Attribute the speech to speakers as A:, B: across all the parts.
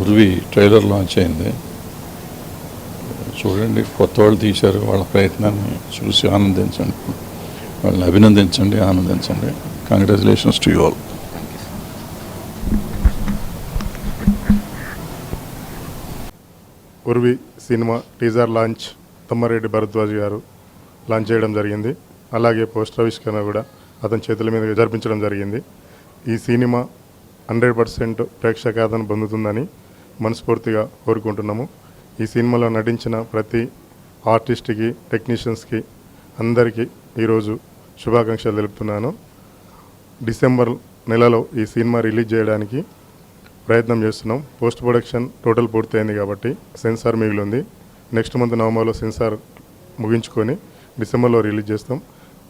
A: ఉర్వి trailer launch అయింది. చూడండి కొత్త వాళ్ళు తీశారు వాళ్ళ ప్రయత్నాన్ని చూసి ఆనందించండి. వాళ్ళని అభినందించండి ఆనందించండి. Congratulations to you all
B: Urvi cinema teaser launch Tammareddy Bharadwaj garu launch చేయడం జరిగింది. అలాగే పోస్టర్ ఆవిష్కరణ కూడా అతని చేతుల మీద జరిపించడం జరిగింది. ఈ సినిమా హండ్రెడ్ పర్సెంట్ ప్రేక్షకాదరణ పొందుతుందని మనస్ఫూర్తిగా కోరుకుంటున్నాము. ఈ సినిమాలో నటించిన ప్రతి ఆర్టిస్ట్కి టెక్నీషియన్స్కి అందరికీ ఈరోజు శుభాకాంక్షలు తెలుపుతున్నాను. డిసెంబర్ నెలలో ఈ సినిమా రిలీజ్ చేయడానికి ప్రయత్నం చేస్తున్నాం. పోస్ట్ ప్రొడక్షన్ టోటల్ పూర్తయింది కాబట్టి సెన్సార్ మిగిలింది. నెక్స్ట్ మంత్ నవంబర్లో సెన్సార్ ముగించుకొని డిసెంబర్లో రిలీజ్ చేస్తాం.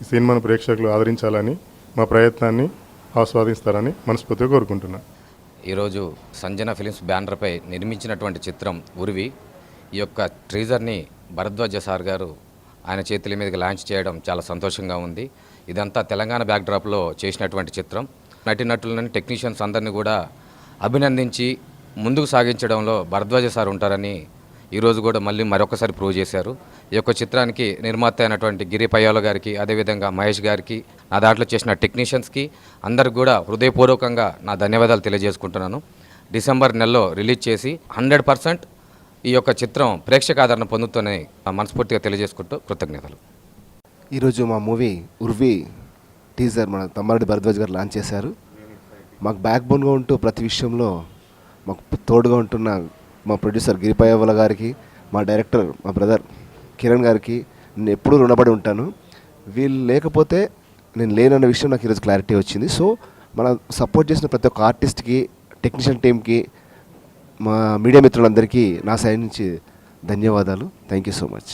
B: ఈ సినిమాను ప్రేక్షకులు ఆదరించాలని మా ప్రయత్నాన్ని ఆస్వాదిస్తారని మనస్ఫూర్తిగా కోరుకుంటున్నాను
C: ఈరోజు సంజన ఫిలిమ్స్ బ్యానర్పై నిర్మించినటువంటి చిత్రం ఉరివి. ఈ యొక్క ట్రీజర్ని భరద్వాజ సార్ గారు ఆయన చేతుల మీదకి లాంచ్ చేయడం చాలా సంతోషంగా ఉంది. ఇదంతా తెలంగాణ బ్యాక్డ్రాప్లో చేసినటువంటి చిత్రం. నటినటులని టెక్నీషియన్స్ అందరినీ కూడా అభినందించి ముందుకు సాగించడంలో భరద్వాజ సార్ ఉంటారని ఈరోజు కూడా మళ్ళీ మరొకసారి ప్రూవ్ చేశారు. ఈ యొక్క చిత్రానికి నిర్మాత అయినటువంటి గిరి పయ్యాల గారికి అదేవిధంగా మహేష్ గారికి నా దాంట్లో చేసిన టెక్నీషియన్స్కి అందరికి కూడా హృదయపూర్వకంగా నా ధన్యవాదాలు తెలియజేసుకుంటున్నాను. డిసెంబర్ నెలలో రిలీజ్ చేసి హండ్రెడ్ పర్సెంట్ ఈ యొక్క చిత్రం ప్రేక్షక ఆదరణ పొందుతూనే మనస్ఫూర్తిగా తెలియజేసుకుంటూ కృతజ్ఞతలు.
D: ఈరోజు మా మూవీ ఉర్వి టీజర్ మన తమ్మారెడ్డి భరద్వాజ్ గారు లాంచ్ చేశారు. మాకు బ్యాక్ బోన్గా ఉంటూ ప్రతి విషయంలో మాకు తోడుగా ఉంటున్న మా ప్రొడ్యూసర్ గిరిపాయవల గారికి మా డైరెక్టర్ మా బ్రదర్ కిరణ్ గారికి నేను ఎప్పుడూ రుణపడి ఉంటాను. వీళ్ళు లేకపోతే నేను లేనన్న విషయం నాకు ఈరోజు క్లారిటీ వచ్చింది. సో మన సపోర్ట్ చేసిన ప్రతి ఒక్క ఆర్టిస్ట్కి టెక్నీషియన్ టీమ్కి మా మీడియా మిత్రులందరికీ నా సైడ్ నుంచి ధన్యవాదాలు. Thank you so much